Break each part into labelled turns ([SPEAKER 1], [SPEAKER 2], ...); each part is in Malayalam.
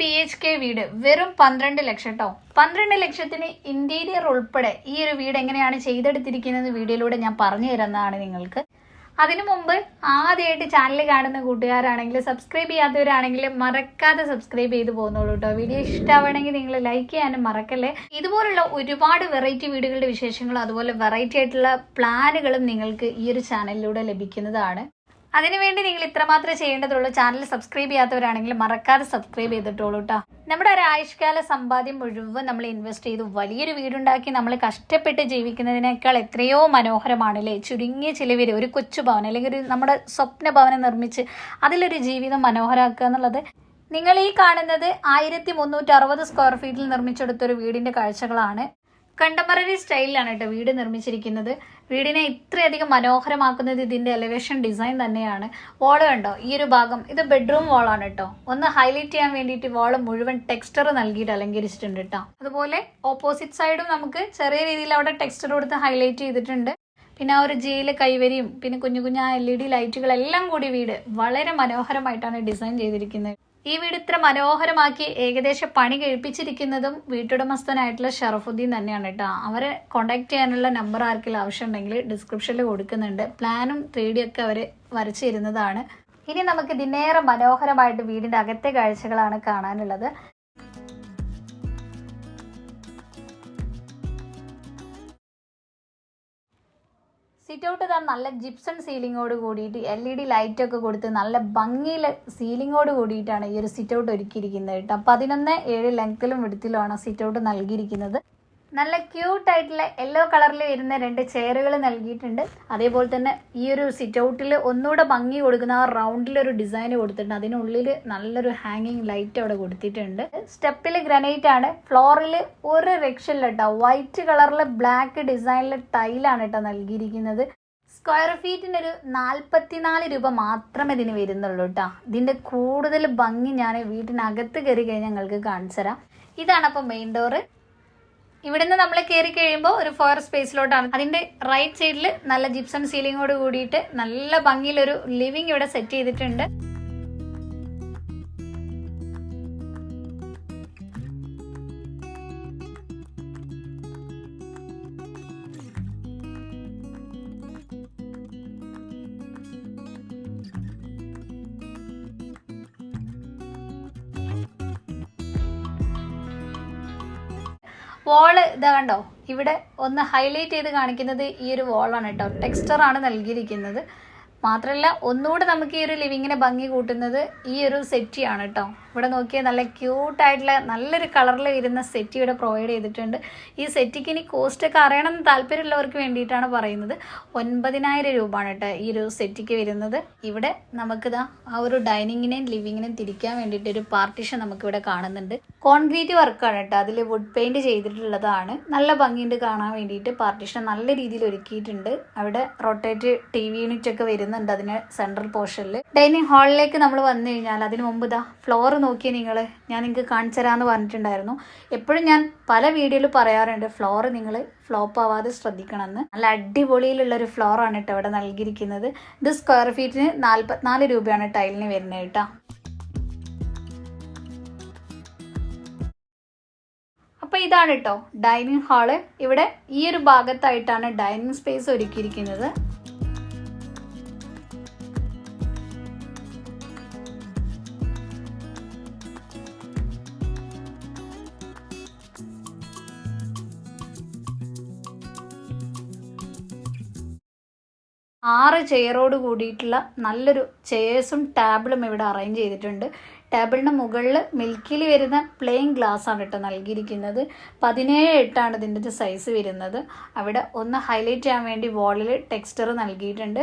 [SPEAKER 1] ബി എച്ച് കെ വീട് വെറും പന്ത്രണ്ട് ലക്ഷം കേട്ടോ പന്ത്രണ്ട് ലക്ഷത്തിന് ഇന്റീരിയർ ഉൾപ്പെടെ ഈ ഒരു വീട് എങ്ങനെയാണ് ചെയ്തെടുത്തിരിക്കുന്നത് വീഡിയോയിലൂടെ ഞാൻ പറഞ്ഞു തരുന്നതാണ് നിങ്ങൾക്ക്. അതിനു മുമ്പ് ആദ്യമായിട്ട് ചാനൽ കാണുന്ന കൂട്ടുകാരാണെങ്കിൽ സബ്സ്ക്രൈബ് ചെയ്യാത്തവരാണെങ്കിൽ മറക്കാതെ സബ്സ്ക്രൈബ് ചെയ്ത് പോകുന്നുള്ളൂ കേട്ടോ വീഡിയോ ഇഷ്ടമാവണമെങ്കിൽ നിങ്ങൾ ലൈക്ക് ചെയ്യാനും മറക്കല്ലേ. ഇതുപോലുള്ള ഒരുപാട് വെറൈറ്റി വീടുകളുടെ വിശേഷങ്ങളും അതുപോലെ വെറൈറ്റി ആയിട്ടുള്ള പ്ലാനുകളും നിങ്ങൾക്ക് ഈ ഒരു ചാനലിലൂടെ ലഭിക്കുന്നതാണ്. അതിനുവേണ്ടി നിങ്ങൾ ഇത്രമാത്രമേ ചെയ്യേണ്ടതുള്ളൂ. ചാനൽ സബ്സ്ക്രൈബ് ചെയ്യാത്തവരാണെങ്കിൽ മറക്കാതെ സബ്സ്ക്രൈബ് ചെയ്തിട്ടുള്ളൂ കേട്ടോ നമ്മുടെ ഒരു ആയുഷ്കാല സമ്പാദ്യം മുഴുവൻ നമ്മൾ ഇൻവെസ്റ്റ് ചെയ്ത് വലിയൊരു വീടുണ്ടാക്കി നമ്മൾ കഷ്ടപ്പെട്ട് ജീവിക്കുന്നതിനേക്കാൾ എത്രയോ മനോഹരമാണ് അല്ലേ ചുരുങ്ങിയ ചിലവിൽ ഒരു കൊച്ചു ഭവനം അല്ലെങ്കിൽ ഒരു നമ്മുടെ സ്വപ്ന ഭവനം നിർമ്മിച്ച് അതിലൊരു ജീവിതം മനോഹരമാക്കുക എന്നുള്ളത് നിങ്ങൾ ഈ കാണുന്നത് ആയിരത്തി മുന്നൂറ്റി അറുപത് സ്ക്വയർ ഫീറ്റിൽ നിർമ്മിച്ചെടുത്തൊരു വീടിന്റെ കാഴ്ചകളാണ്. കണ്ടംപററി സ്റ്റൈലിലാണ് കേട്ടോ വീട് നിർമ്മിച്ചിരിക്കുന്നത്. വീടിനെ ഇത്രയധികം മനോഹരമാക്കുന്നത് ഇതിന്റെ എലവേഷൻ ഡിസൈൻ തന്നെയാണ്. വാൾ കണ്ടോ? ഈ ഒരു ഭാഗം. ഇത് ബെഡ്റൂം വാളാണ് കേട്ടോ ഒന്ന് ഹൈലൈറ്റ് ചെയ്യാൻ വേണ്ടിയിട്ട് വാൾ മുഴുവൻ ടെക്സ്റ്റർ നൽകിയിട്ട് അലങ്കരിച്ചിട്ടുണ്ട് കേട്ടോ അതുപോലെ ഓപ്പോസിറ്റ് സൈഡും നമുക്ക് ചെറിയ രീതിയിൽ അവിടെ ടെക്സ്റ്റർ കൊടുത്ത് ഹൈലൈറ്റ് ചെയ്തിട്ടുണ്ട്. പിന്നെ ആ ഒരു ജയിൽ കൈവരിയും പിന്നെ കുഞ്ഞു കുഞ്ഞു ആ എൽ ഇ ഡി ലൈറ്റുകളെല്ലാം കൂടി വീട് വളരെ മനോഹരമായിട്ടാണ് ഡിസൈൻ ചെയ്തിരിക്കുന്നത്. ഈ വീട് ഇത്ര മനോഹരമാക്കി ഏകദേശം പണി കഴിപ്പിച്ചിരിക്കുന്നതും വീട്ടുടമസ്ഥനായിട്ടുള്ള ഷറഫുദ്ദീൻ തന്നെയാണ് കേട്ടോ. അവരെ കോൺടാക്ട് ചെയ്യാനുള്ള നമ്പർ ആർക്കെങ്കിലും ആവശ്യമുണ്ടെങ്കിൽ ഡിസ്ക്രിപ്ഷനിൽ കൊടുക്കുന്നുണ്ട്. പ്ലാനും ത്രീ ഒക്കെ അവർ വരച്ചിരുന്നതാണ്. ഇനി നമുക്ക് ഇതിനേറെ മനോഹരമായിട്ട് വീടിന്റെ അകത്തെ കാഴ്ചകളാണ് കാണാനുള്ളത്. സിറ്റ് ഔട്ട് നല്ല ജിപ്സൺ സീലിങ്ങോട് കൂടിയിട്ട് എൽ ഇ ഡി ലൈറ്റ് ഒക്കെ കൊടുത്ത് നല്ല ഭംഗിയിൽ സീലിങ്ങോട് കൂടിയിട്ടാണ് ഈ ഒരു സിറ്റ് ഔട്ട് ഒരുക്കിയിരിക്കുന്നത് കേട്ടോ. പതിനൊന്ന് ഏഴ് ലെങ്ത്തിലും വിടുത്തിലുമാണ് സിറ്റ് ഔട്ട് നൽകിയിരിക്കുന്നത്. നല്ല ക്യൂട്ട് ആയിട്ടുള്ള യെല്ലോ കളറിൽ വരുന്ന രണ്ട് ചെയറുകൾ നൽകിയിട്ടുണ്ട്. അതേപോലെ തന്നെ ഈ ഒരു സിറ്റ് ഔട്ടിൽ ഒന്നുകൂടെ ഭംഗി കൊടുക്കുന്ന ആ റൗണ്ടിലൊരു ഡിസൈൻ കൊടുത്തിട്ടുണ്ട്. അതിനുള്ളിൽ നല്ലൊരു ഹാങ്ങിങ് ലൈറ്റ് അവിടെ കൊടുത്തിട്ടുണ്ട്. സ്റ്റെപ്പിൽ ഗ്രനൈറ്റ് ആണ്. ഫ്ലോറിൽ ഒരു രക്ഷയില്ല കേട്ടോ വൈറ്റ് കളറിൽ ബ്ലാക്ക് ഡിസൈനിലെ ടൈലാണ് കേട്ടോ നൽകിയിരിക്കുന്നത്. സ്ക്വയർ ഫീറ്റിനൊരു നാൽപ്പത്തിനാല് രൂപ മാത്രമേ ഇതിന് വരുന്നുള്ളൂ കേട്ടോ ഇതിന്റെ കൂടുതൽ ഭംഗി ഞാൻ വീട്ടിനകത്ത് കയറി കഴിഞ്ഞാൽ ഞങ്ങൾക്ക് കാണിച്ചു തരാം. ഇതാണ് അപ്പോൾ മെയിൻ ഡോറ് ഇവിടുന്ന് നമ്മൾ കയറി കഴിയുമ്പോൾ ഒരു ഫോയർ സ്പേസിലോട്ടാണ് അതിന്റെ റൈറ്റ് സൈഡിൽ നല്ല ജിപ്സം സീലിംഗോട് കൂടിയിട്ട് നല്ല ഭംഗിയിലൊരു ലിവിംഗ് ഇവിടെ സെറ്റ് ചെയ്തിട്ടുണ്ട്. വാൾ ഇതാ കണ്ടോ? ഇവിടെ ഒന്ന് ഹൈലൈറ്റ് ചെയ്ത് കാണിക്കുന്നത് ഈ ഒരു വാളാണ് കേട്ടോ. ടെക്സ്റ്ററാണ് നൽകിയിരിക്കുന്നത്. മാത്രമല്ല ഒന്നുകൂടെ നമുക്ക് ഈ ഒരു ലിവിങ്ങിനെ ഭംഗി കൂട്ടുന്നത് ഈ ഒരു സെറ്റിയാണ് കേട്ടോ. ഇവിടെ നോക്കിയാൽ നല്ല ക്യൂട്ടായിട്ടുള്ള നല്ലൊരു കളറിൽ വരുന്ന സെറ്റ് ഇവിടെ പ്രൊവൈഡ് ചെയ്തിട്ടുണ്ട്. ഈ സെറ്റിക്ക് ഇനി കോസ്റ്റ് ഒക്കെ അറിയണം എന്ന് താല്പര്യമുള്ളവർക്ക് വേണ്ടിയിട്ടാണ് പറയുന്നത്. ഒൻപതിനായിരം രൂപയാണ് കേട്ടോ ഈ ഒരു സെറ്റിക്ക് വരുന്നത്. ഇവിടെ നമുക്കിതാ ആ ഒരു ഡൈനിങ്ങിനെയും ലിവിങ്ങിനെയും തിരിക്കാൻ വേണ്ടിയിട്ട് ഒരു പാർട്ടീഷൻ നമുക്കിവിടെ കാണുന്നുണ്ട്. കോൺക്രീറ്റ് വർക്കാണ് കേട്ടോ. അതിൽ വുഡ് പെയിന്റ് ചെയ്തിട്ടുള്ളതാണ്. നല്ല ഭംഗിയുണ്ട് കാണാൻ വേണ്ടിയിട്ട്. പാർട്ടീഷൻ നല്ല രീതിയിൽ ഒരുക്കിയിട്ടുണ്ട്. അവിടെ റൊട്ടേറ്റ് ടി വി യൂണിറ്റ് ഒക്കെ വരുന്നുണ്ട് അതിന് സെൻട്രൽ പോർഷനിൽ ഡൈനിങ് ഹാളിലേക്ക് നമ്മൾ വന്നു കഴിഞ്ഞാൽ അതിന് മുമ്പ് ഇതാ ഫ്ലോർ നോക്കി നിങ്ങൾ ഞാൻ നിങ്ങൾക്ക് കാണിച്ചു തരാമെന്ന് പറഞ്ഞിട്ടുണ്ടായിരുന്നു. എപ്പോഴും ഞാൻ പല വീഡിയോയിൽ പറയാറുണ്ട് ഫ്ലോർ നിങ്ങൾ ഫ്ലോപ്പ് ആവാതെ ശ്രദ്ധിക്കണമെന്ന്. നല്ല അടിപൊളിയിലുള്ള ഒരു ഫ്ലോർ ആണ് കേട്ടോ ഇവിടെ നൽകിയിരിക്കുന്നത്. ഇത് സ്ക്വയർ ഫീറ്റിന് നാൽപ്പത്തിനാല് രൂപയാണ് ടൈലിന് വരുന്നത് കേട്ടോ. അപ്പോൾ ഇതാണ് കേട്ടോ ഡൈനിങ് ഹാൾ. ഇവിടെ ഈ ഒരു ഭാഗത്തായിട്ടാണ് ഡൈനിങ് സ്പേസ് ഒരുക്കിയിരിക്കുന്നത്. ആറ് ചെയറോട് കൂടിയിട്ടുള്ള നല്ലൊരു ചെയേഴ്സും ടേബിളും ഇവിടെ അറേഞ്ച് ചെയ്തിട്ടുണ്ട്. ടേബിളിന് മുകളിൽ മിൽക്കിൽ വരുന്ന പ്ലെയിൻ ഗ്ലാസ് ആണ് കേട്ടോ നൽകിയിരിക്കുന്നത്. പതിനേഴ് എട്ടാണ് ഇതിന്റെ സൈസ് വരുന്നത്. അവിടെ ഒന്ന് ഹൈലൈറ്റ് ചെയ്യാൻ വേണ്ടി വാളിൽ ടെക്സ്റ്റർ നൽകിയിട്ടുണ്ട്.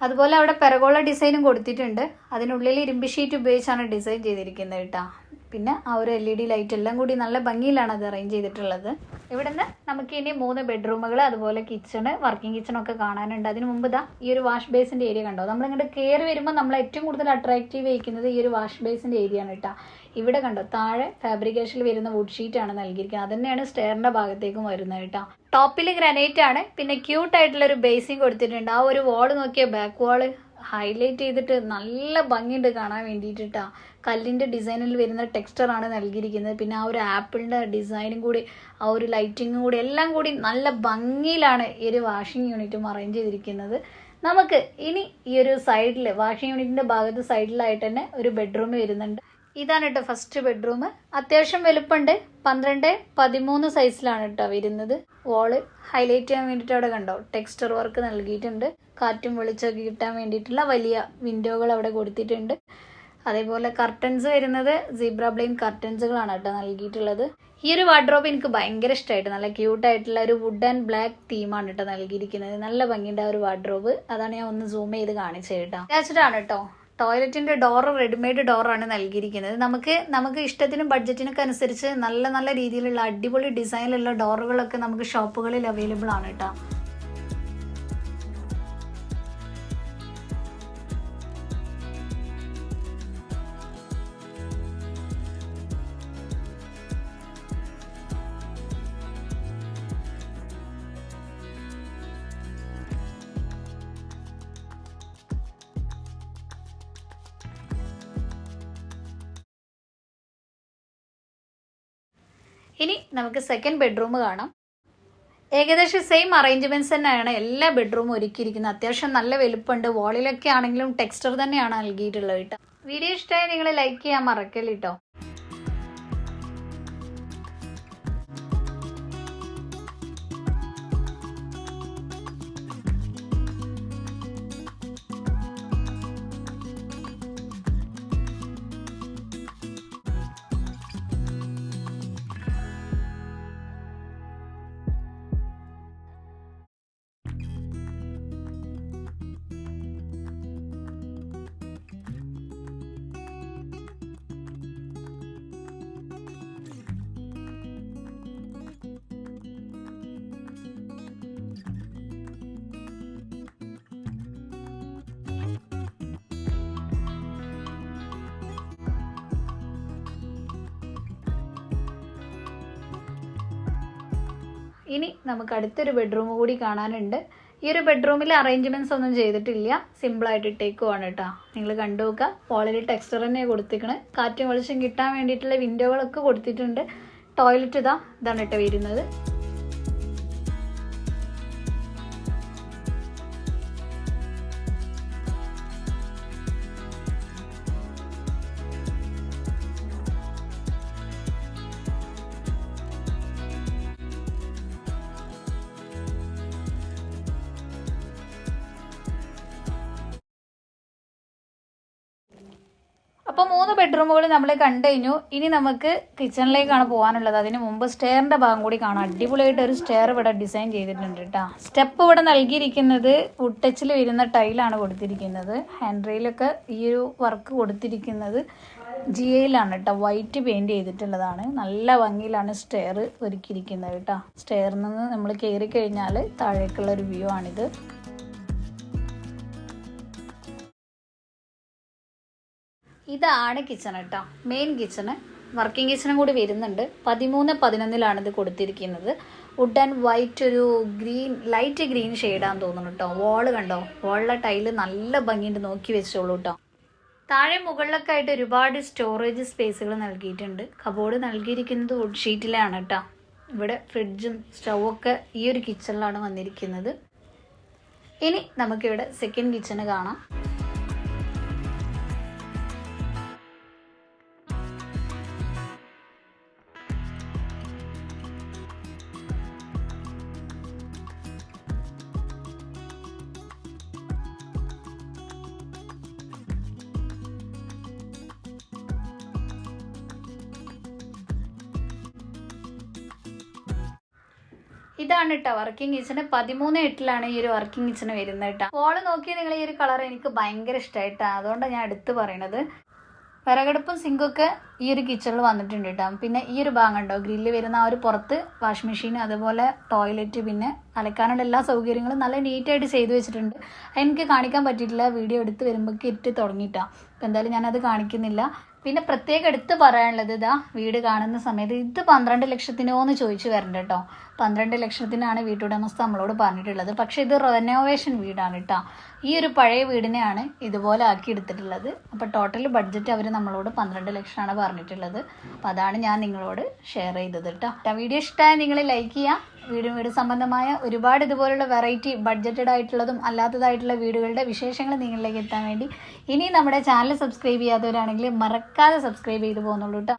[SPEAKER 1] അതുപോലെ അവിടെ പെരഗോള ഡിസൈനും കൊടുത്തിട്ടുണ്ട്. അതിനുള്ളിൽ ഇരുമ്പ് ഷീറ്റ് ഉപയോഗിച്ചാണ് ഡിസൈൻ ചെയ്തിരിക്കുന്നത് കേട്ടോ. പിന്നെ ആ ഒരു എൽ ഇ ഡി ലൈറ്റ് എല്ലാം കൂടി നല്ല ഭംഗിയിലാണ് അത് അറേഞ്ച് ചെയ്തിട്ടുള്ളത്. ഇവിടുന്ന് നമുക്ക് ഇനി മൂന്ന് ബെഡ്റൂമുകൾ അതുപോലെ കിച്ചണ് വർക്കിംഗ് കിച്ചണൊക്കെ കാണാനുണ്ട്. അതിന് മുമ്പ് ഇതാ ഈ ഒരു വാഷ് ബേസിന്റെ ഏരിയ കണ്ടോ? നമ്മൾ ഇങ്ങോട്ട് കയറി വരുമ്പോൾ നമ്മൾ ഏറ്റവും കൂടുതൽ അട്രാക്റ്റീവ് ചെയ്യിക്കുന്നത് ഈ ഒരു വാഷ് ബേസിന്റെ ഏരിയ ആണ് കേട്ടോ ഇവിടെ കണ്ടോ? താഴെ ഫാബ്രിക്കേഷനിൽ വരുന്ന വുഡ് ഷീറ്റ് ആണ് നൽകിയിരിക്കുന്നത്. അത് തന്നെയാണ് സ്റ്റെയറിന്റെ ഭാഗത്തേക്കും വരുന്നത് കേട്ടോ ടോപ്പിൽ ഗ്രാനൈറ്റ് ആണ്. പിന്നെ ക്യൂട്ട് ആയിട്ടുള്ള ഒരു ബേസിങ് കൊടുത്തിട്ടുണ്ട്. ആ ഒരു വാൾ നോക്കിയ ബാക്ക് വാൾ ഹൈലൈറ്റ് ചെയ്തിട്ട് നല്ല ഭംഗിയുണ്ട് കാണാൻ വേണ്ടിയിട്ടാ കല്ലിന്റെ ഡിസൈനിൽ വരുന്ന ടെക്സ്ചറാണ് നൽകിയിരിക്കുന്നത്. പിന്നെ ആ ഒരു ആപ്പിളിന്റെ ഡിസൈനും കൂടി ആ ഒരു ലൈറ്റിങ്ങും കൂടി എല്ലാം കൂടി നല്ല ഭംഗിയിലാണ് ഈ ഒരു വാഷിംഗ് യൂണിറ്റും അറേഞ്ച് ചെയ്തിരിക്കുന്നത്. നമുക്ക് ഇനി ഈ ഒരു സൈഡിൽ വാഷിംഗ് യൂണിറ്റിന്റെ ഭാഗത്ത് സൈഡിലായിട്ട് തന്നെ ഒരു ബെഡ്റൂം വരുന്നുണ്ട്. ഇതാണ് കേട്ടോ ഫസ്റ്റ് ബെഡ്റൂം അത്യാവശ്യം വലുപ്പമുണ്ട്. പന്ത്രണ്ട് പതിമൂന്ന് സൈസിലാണ് കേട്ടോ വരുന്നത്. വാൾ ഹൈലൈറ്റ് ചെയ്യാൻ വേണ്ടിയിട്ട് അവിടെ കണ്ടോ? ടെക്സ്ചർ വർക്ക് നൽകിയിട്ടുണ്ട്. കാറ്റും വെളിച്ചമൊക്കെ കിട്ടാൻ വേണ്ടിയിട്ടുള്ള വലിയ വിൻഡോകൾ അവിടെ കൊടുത്തിട്ടുണ്ട്. അതേപോലെ കർട്ടൻസ് വരുന്നത് സീബ്ര ബ്ലെയിൻ കർട്ടൻസുകളാണ് കേട്ടോ നൽകിയിട്ടുള്ളത്. ഈ ഒരു വാർഡ്രോബ് എനിക്ക് ഭയങ്കര ഇഷ്ടമായിട്ട് നല്ല ക്യൂട്ടായിട്ടുള്ള ഒരു വുഡ് ആൻഡ് ബ്ലാക്ക് തീമാണ് കേട്ടോ നൽകിയിരിക്കുന്നത്. നല്ല ഭംഗിയുടെ ഒരു വാർഡ്രോബ് അതാണ് ഞാൻ ഒന്ന് സൂം ചെയ്ത് കാണിച്ചത് കേട്ടോ. അറ്റാച്ച്ഡ് കേട്ടോ ടോയ്ലറ്റിന്റെ ഡോർ റെഡിമെയ്ഡ് ഡോറാണ് നൽകിയിരിക്കുന്നത്. നമുക്ക് നമുക്ക് ഇഷ്ടത്തിനും ബഡ്ജറ്റിനൊക്കെ അനുസരിച്ച് നല്ല നല്ല രീതിയിലുള്ള അടിപൊളി ഡിസൈനിലുള്ള ഡോറുകളൊക്കെ നമുക്ക് ഷോപ്പുകളിൽ അവൈലബിൾ ആണ് കേട്ടോ. ഇനി നമുക്ക് സെക്കൻഡ് ബെഡ്റൂം കാണാം. ഏകദേശം സെയിം അറേഞ്ച്മെന്റ്സ് തന്നെയാണ്. എല്ലാ ബെഡ്റൂമും ഒരുക്കിയിരിക്കുന്നത്. അത്യാവശ്യം നല്ല വലുപ്പമുണ്ട്. വാളിലൊക്കെ ആണെങ്കിലും ടെക്സ്ചർ തന്നെയാണ് നൽകിയിട്ടുള്ളത് കേട്ടോ. വീഡിയോ ഇഷ്ടമായി നിങ്ങൾ ലൈക്ക് ചെയ്യാൻ മറക്കല്ല ഇനി നമുക്ക് അടുത്തൊരു ബെഡ്റൂം കൂടി കാണാനുണ്ട്. ഈ ഒരു ബെഡ്റൂമിൽ അറേഞ്ച്മെന്റ്സ് ഒന്നും ചെയ്തിട്ടില്ല. സിമ്പിളായിട്ട് ഇട്ടേക്കുവാണ് കേട്ടോ. നിങ്ങൾ കണ്ടു നോക്കുക. പോളിൽ ടെക്സ്ചർ തന്നെ കൊടുത്തിക്കണ് കാറ്റും വെളിച്ചം കിട്ടാൻ വേണ്ടിയിട്ടുള്ള വിൻഡോകളൊക്കെ കൊടുത്തിട്ടുണ്ട്. ടോയ്ലറ്റ് ഇതാ ഇതാണ് കേട്ടോ വരുന്നത്. അപ്പോൾ മൂന്ന് ബെഡ്റൂമുകൾ നമ്മൾ കണ്ടു കഴിഞ്ഞു ഇനി നമുക്ക് കിച്ചണിലേക്കാണ് പോകാനുള്ളത് അതിന് മുമ്പ് സ്റ്റെയറിന്റെ ഭാഗം കൂടി കാണാം. അടിപൊളിയായിട്ട് ഒരു സ്റ്റെയർ ഇവിടെ ഡിസൈൻ ചെയ്തിട്ടുണ്ട് കേട്ടോ സ്റ്റെപ്പ് ഇവിടെ നൽകിയിരിക്കുന്നത് വുഡ് ടച്ചിൽ വരുന്ന ടൈലാണ് കൊടുത്തിരിക്കുന്നത്. ഹാൻഡ് റെയിലൊക്കെ ഈ ഒരു വർക്ക് കൊടുത്തിരിക്കുന്നത് ജി എയിലാണ് കേട്ടോ വൈറ്റ് പെയിന്റ് ചെയ്തിട്ടുള്ളതാണ്. നല്ല ഭംഗിയിലാണ് സ്റ്റെയർ ഒരുക്കിയിരിക്കുന്നത് കേട്ടോ സ്റ്റെയറിൽ നിന്ന് നമ്മൾ കയറി കഴിഞ്ഞാൽ താഴേക്കുള്ള ഒരു വ്യൂ ആണിത് ഇതാണ് കിച്ചൺ കേട്ടോ മെയിൻ കിച്ചണ് വർക്കിംഗ് കിച്ചണും കൂടി വരുന്നുണ്ട്. പതിമൂന്ന് പതിനൊന്നിലാണ് ഇത് കൊടുത്തിരിക്കുന്നത്. വുഡ് ആൻഡ് വൈറ്റ് ഒരു ഗ്രീൻ ലൈറ്റ് ഗ്രീൻ ഷെയ്ഡാന്ന് തോന്നുന്നു കേട്ടോ വാൾ കണ്ടോ? വാളിലെ ടൈൽ നല്ല ഭംഗിയുണ്ട്. നോക്കി വെച്ചോളൂ കേട്ടോ താഴെ മുകളിലൊക്കെ ആയിട്ട് ഒരുപാട് സ്റ്റോറേജ് സ്പേസുകൾ നൽകിയിട്ടുണ്ട്. കബോർഡ് നൽകിയിരിക്കുന്നത് വുഡ് ഷീറ്റിലാണ് കേട്ടോ ഇവിടെ ഫ്രിഡ്ജും സ്റ്റൗവൊക്കെ ഈ ഒരു കിച്ചണിലാണ് വന്നിരിക്കുന്നത്. ഇനി നമുക്കിവിടെ സെക്കൻഡ് കിച്ചണ് കാണാം. ഇതാണ് കേട്ടോ വർക്കിംഗ് കിച്ചണ് പതിമൂന്ന് എട്ടിലാണ് ഈ ഒരു വർക്കിംഗ് കിച്ചണ് വരുന്നത് കേട്ടോ. ഫോൾ നോക്കി നിങ്ങൾ ഈ ഒരു കളർ എനിക്ക് ഭയങ്കര ഇഷ്ടമായിട്ടാണ് അതുകൊണ്ടാണ് ഞാൻ എടുത്ത് പറയണത്. വിറകടുപ്പും സിങ്കൊക്കെ ഈ ഒരു കിച്ചണിൽ വന്നിട്ടുണ്ട് കേട്ടോ. പിന്നെ ഈ ഒരു ഭാഗം ഉണ്ടോ ഗ്രില്ല് വരുന്ന ആ ഒരു പുറത്ത് വാഷ് മെഷീൻ അതുപോലെ ടോയ്ലറ്റ് പിന്നെ അലക്കാനുള്ള എല്ലാ സൗകര്യങ്ങളും നല്ല നീറ്റായിട്ട് ചെയ്തു വെച്ചിട്ടുണ്ട്. എനിക്ക് കാണിക്കാൻ പറ്റിയിട്ടില്ല. വീഡിയോ എടുത്ത് വരുമ്പോൾ കിറ്റ് തുടങ്ങിയിട്ടാണ് അപ്പോൾ എന്തായാലും ഞാനത് കാണിക്കുന്നില്ല. പിന്നെ പ്രത്യേകം എടുത്ത് പറയാനുള്ളത് ഇതാ വീട് കാണുന്ന സമയത്ത് ഇത് പന്ത്രണ്ട് ലക്ഷത്തിനോ എന്ന് ചോദിച്ചു വരണ്ട കേട്ടോ പന്ത്രണ്ട് ലക്ഷത്തിനാണ് വീട്ടുടമസ്ഥ നമ്മളോട് പറഞ്ഞിട്ടുള്ളത്. പക്ഷേ ഇത് റെനോവേഷൻ വീടാണ് കേട്ടോ ഈ ഒരു പഴയ വീടിനെയാണ് ഇതുപോലെ ആക്കി എടുത്തിട്ടുള്ളത്. അപ്പോൾ ടോട്ടൽ ബഡ്ജറ്റ് അവർ നമ്മളോട് പന്ത്രണ്ട് ലക്ഷമാണ് പറഞ്ഞിട്ടുള്ളത്. അപ്പോൾ അതാണ് ഞാൻ നിങ്ങളോട് ഷെയർ ചെയ്തത് കേട്ടോ വീഡിയോ ഇഷ്ടമായ നിങ്ങൾ ലൈക്ക് ചെയ്യുക വീടും വീട് സംബന്ധമായ ഒരുപാട് ഇതുപോലുള്ള വെറൈറ്റി ബഡ്ജറ്റഡ് ആയിട്ടുള്ളതും അല്ലാത്തതായിട്ടുള്ള വീടുകളുടെ വിശേഷങ്ങൾ നിങ്ങളിലേക്ക് എത്താൻ വേണ്ടി ഇനി നമ്മുടെ ചാനൽ സബ്സ്ക്രൈബ് ചെയ്യാത്തവരാണെങ്കിൽ മറക്കാതെ സബ്സ്ക്രൈബ് ചെയ്ത് പോകുന്നുള്ളൂ കേട്ടോ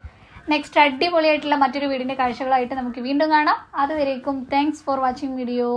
[SPEAKER 1] നെക്സ്റ്റ് അടിപൊളിയായിട്ടുള്ള മറ്റൊരു വീടിന്റെ കാഴ്ചകളായിട്ട് നമുക്ക് വീണ്ടും കാണാം. അതുവരേക്കും താങ്ക്സ് ഫോർ വാച്ചിങ് വീഡിയോ